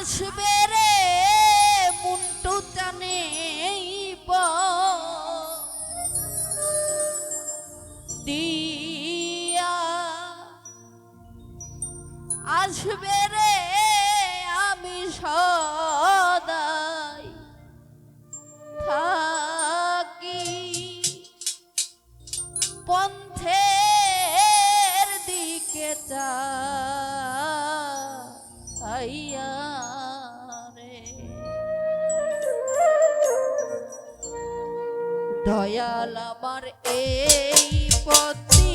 আসবে রে মুন্টু জানে দিয়া আসবে রে আমি সদাই থাকি। পন্থের দিকে চা আইয়া দয়াল আমার এই পতি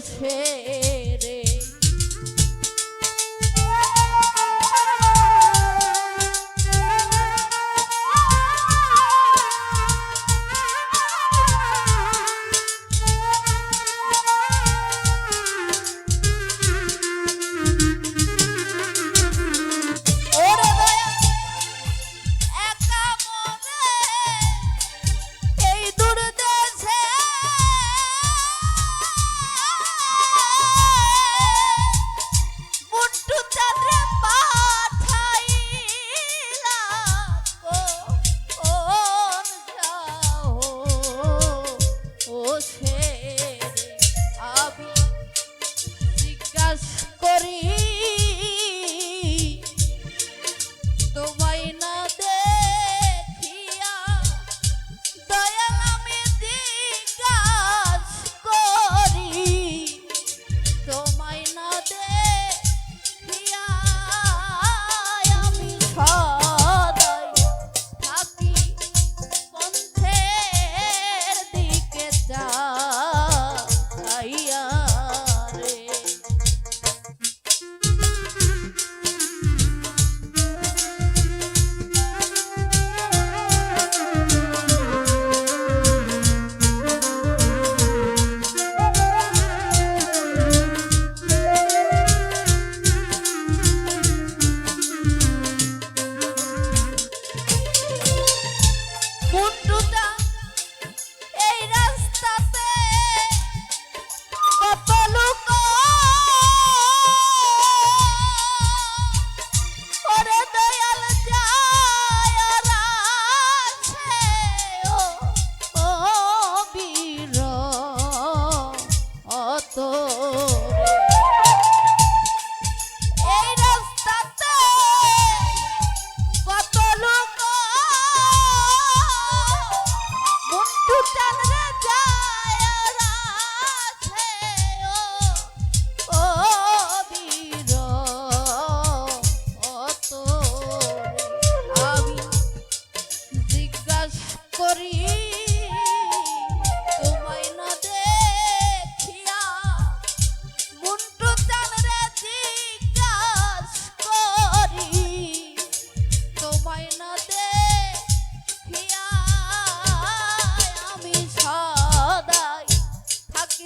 Hey.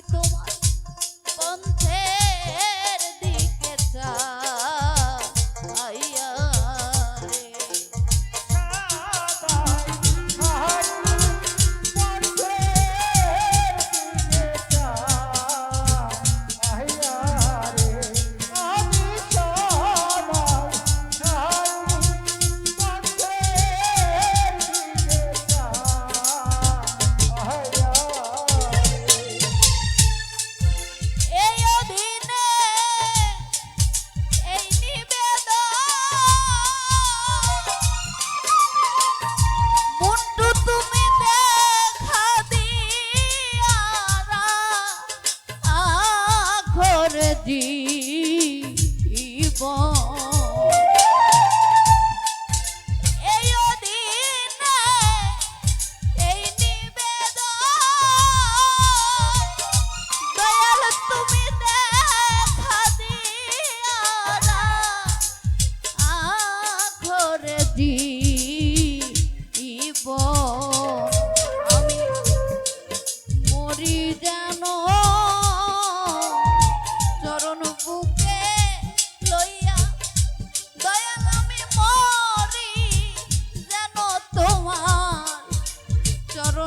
তোমার এই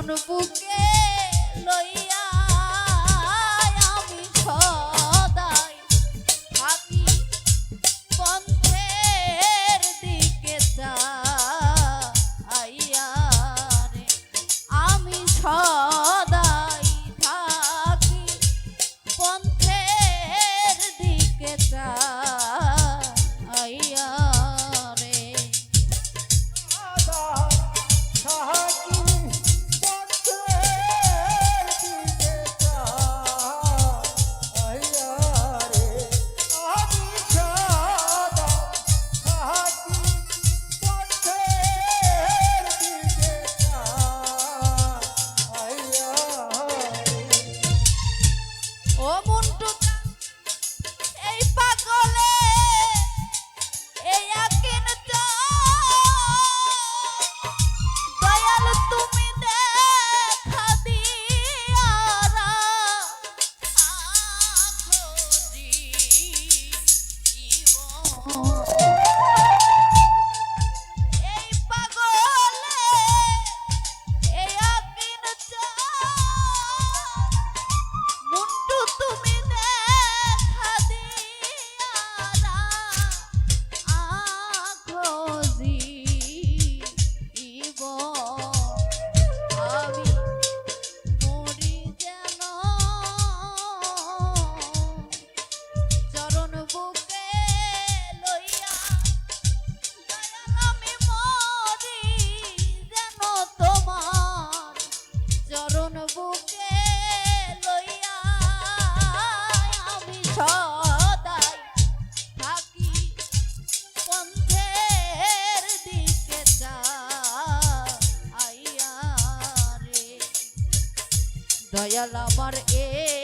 no buquê. দয়াল আমার এ